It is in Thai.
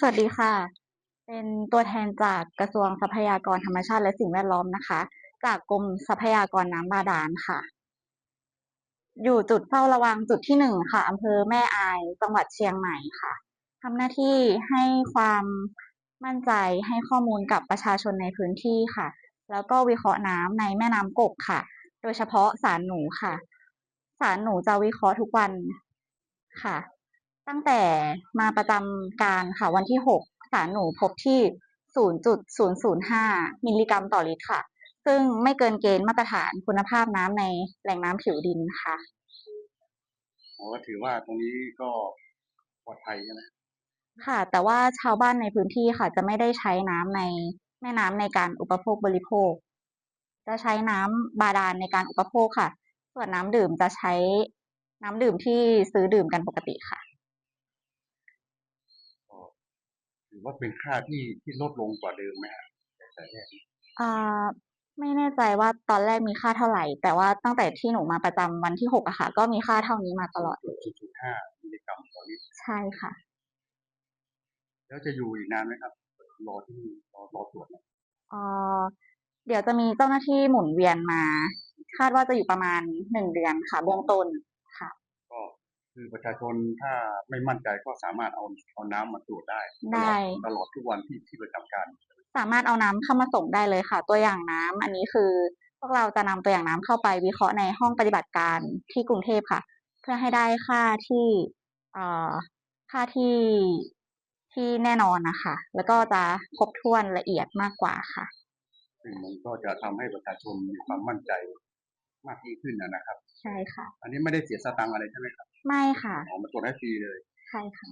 สวัสดีค่ะ เป็นตัวแทนจากกระทรวงทรัพยากรธรรมชาติและสิ่งแวดล้อมนะคะ จากกรมทรัพยากรน้ำบาดาลค่ะ อยู่จุดเฝ้าระวังจุดที่หนึ่งค่ะอำเภอแม่อายจังหวัดเชียงใหม่ค่ะทำหน้าที่ให้ความมั่นใจให้ข้อมูลกับประชาชนในพื้นที่ค่ะ แล้วก็วิเคราะห์น้ำในแม่น้ำกกค่ะ โดยเฉพาะสารหนูค่ะ สารหนูจะวิเคราะห์ทุกวันค่ะ ตั้งแต่มาประจำการค่ะวันที่หกสารหนูพบที่ 0.005 มิลลิกรัมต่อลิตรค่ะ ซึ่งไม่เกินเกณฑ์มาตรฐานคุณภาพน้ำในแหล่งน้ำผิวดินค่ะผมก็ถือว่าตรงนี้ก็ปลอดภัยใช่ไหมค่ะ แต่ว่าชาวบ้านในพื้นที่ค่ะจะไม่ได้ใช้น้ำในแม่น้ำในการอุปโภคบริโภค จะใช้น้ำบาดาลในการอุปโภคค่ะ ส่วนน้ำดื่มจะใช้น้ำดื่มที่ซื้อดื่มกันปกติค่ะ ก็ ถือว่าเป็นค่าที่ที่ลดลงกว่าเดิมไหมฮะแต่แรกอ่าไม่แน่ใจว่าตอนแรกมีค่าเท่าไหร่ แต่ว่าตั้งแต่ที่หนูมาประจำวันที่หกอะค่ะ ก็มีค่าเท่านี้มาตลอดเลย0.05มิลลิกรัมต่อลิตรใช่ค่ะ แล้วจะอยู่อีกนานไหมครับ รอที่รอรอตรวจนะเอ่อเดี๋ยวจะมีเจ้าหน้าที่หมุนเวียนมา คาดว่าจะอยู่ประมาณหนึ่งเดือนค่ะเบื้องต้นค่ะก็ คือประชาชนถ้าไม่มั่นใจก็สามารถเอาเอาน้ำมาตรวจได้ตลอได้ตลอดทุกวันที่ที่ประจำการ สามารถเอาน้ำเข้ามาส่งได้เลยค่ะ ตัวอย่างน้ำอันนี้คือ พวกเราจะนำตัวอย่างน้ำเข้าไปวิเคราะห์ในห้องปฏิบัติการที่กรุงเทพค่ะ เพื่อให้ได้ค่าที่เอ่อค่าที่ที่แน่นอนนะคะแล้วก็จะครบถ้วนละเอียดมากกว่าค่ะ ซึ่งมันก็จะทำให้ประชาชนมีความมั่นใจ มากยิ่งขึ้นนะนะครับ ใช่ค่ะ อันนี้ไม่ได้เสียสตังค์อะไรใช่ไหมครับ ไม่ค่ะออกมาตรวจให้ฟรีเลย ใช่ค่ะ